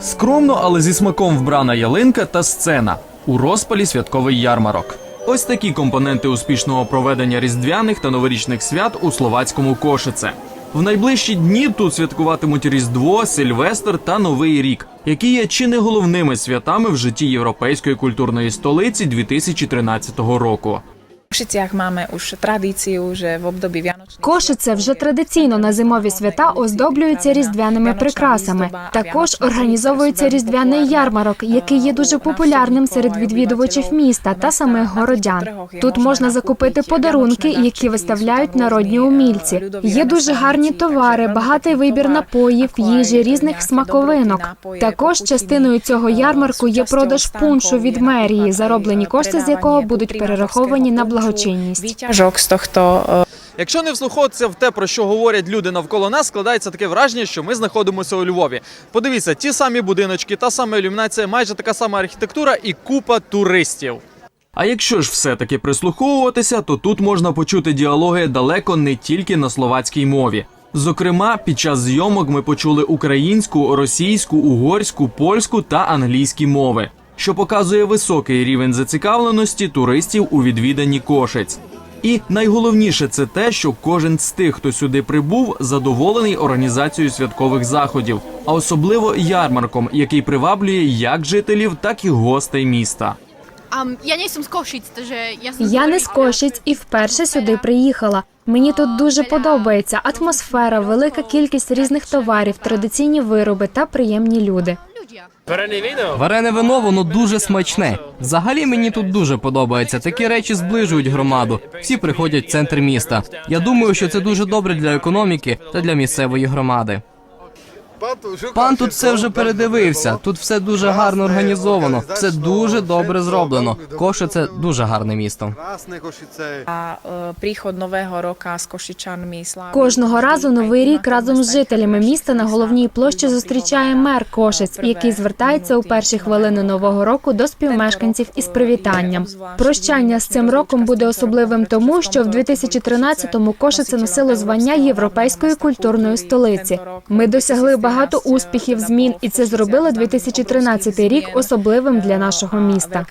Скромно, але зі смаком вбрана ялинка та сцена у розпалі святковий ярмарок. Ось такі компоненти успішного проведення різдвяних та новорічних свят у словацькому Кошице. В найближчі дні тут святкуватимуть Різдво, Сильвестр та Новий рік, які є чи не головними святами в житті європейської культурної столиці 2013 року. Košiciach máme už tradíciu, že v období Vianočných Кошице вже традиційно на зимові свята оздоблюються різдвяними прикрасами. Також організовується різдвяний ярмарок, який є дуже популярним серед відвідувачів міста та самих городян. Тут можна закупити подарунки, які виставляють народні умільці. Є дуже гарні товари, багатий вибір напоїв, їжі, різних смаковинок. Також частиною цього ярмарку є продаж пуншу від мерії, зароблені кошти з якого будуть перераховані на благочинність. Z tohto e, Якщо не вслуховуватися в те, про що говорять люди навколо нас, складається таке враження, що ми знаходимося у Львові. Подивіться, ті самі будиночки, та сама ілюмінація, майже така сама архітектура і купа туристів. А якщо ж все-таки прислуховуватися, то тут можна почути діалоги далеко не тільки на словацькій мові. Зокрема, під час зйомок ми почули українську, російську, угорську, польську та англійські мови, що показує високий рівень зацікавленості туристів у відвіданні кошиць. І найголовніше це те, що кожен з тих, хто сюди прибув, задоволений організацією святкових заходів, а особливо ярмарком, який приваблює як жителів, так і гостей міста. Я не з Кошиць і вперше сюди приїхала. Мені тут дуже подобається атмосфера, велика кількість різних товарів, традиційні вироби та приємні люди. Варене вино воно дуже смачне. Взагалі мені тут дуже подобається. Такі речі зближують громаду. Всі приходять в центр міста. Я думаю, що це дуже добре для економіки та для місцевої громади. Пан тут все вже передивився. Тут все дуже гарно організовано, все дуже добре зроблено. Коше це дуже гарне місто. Košice. a e, príchod Nového roka s Кожного разу новий рік разом з жителями міста на головній площі зустрічає мер Кошиць, який звертається у перші хвилини нового року до співмешканців із привітанням. Прощання з цим роком буде особливим тому, що в 2013-му Кошице носило звання європейської культурної столиці. Ми досягли багато успіхів, змін, і це зробило 2013 рік особливим для нашого міста.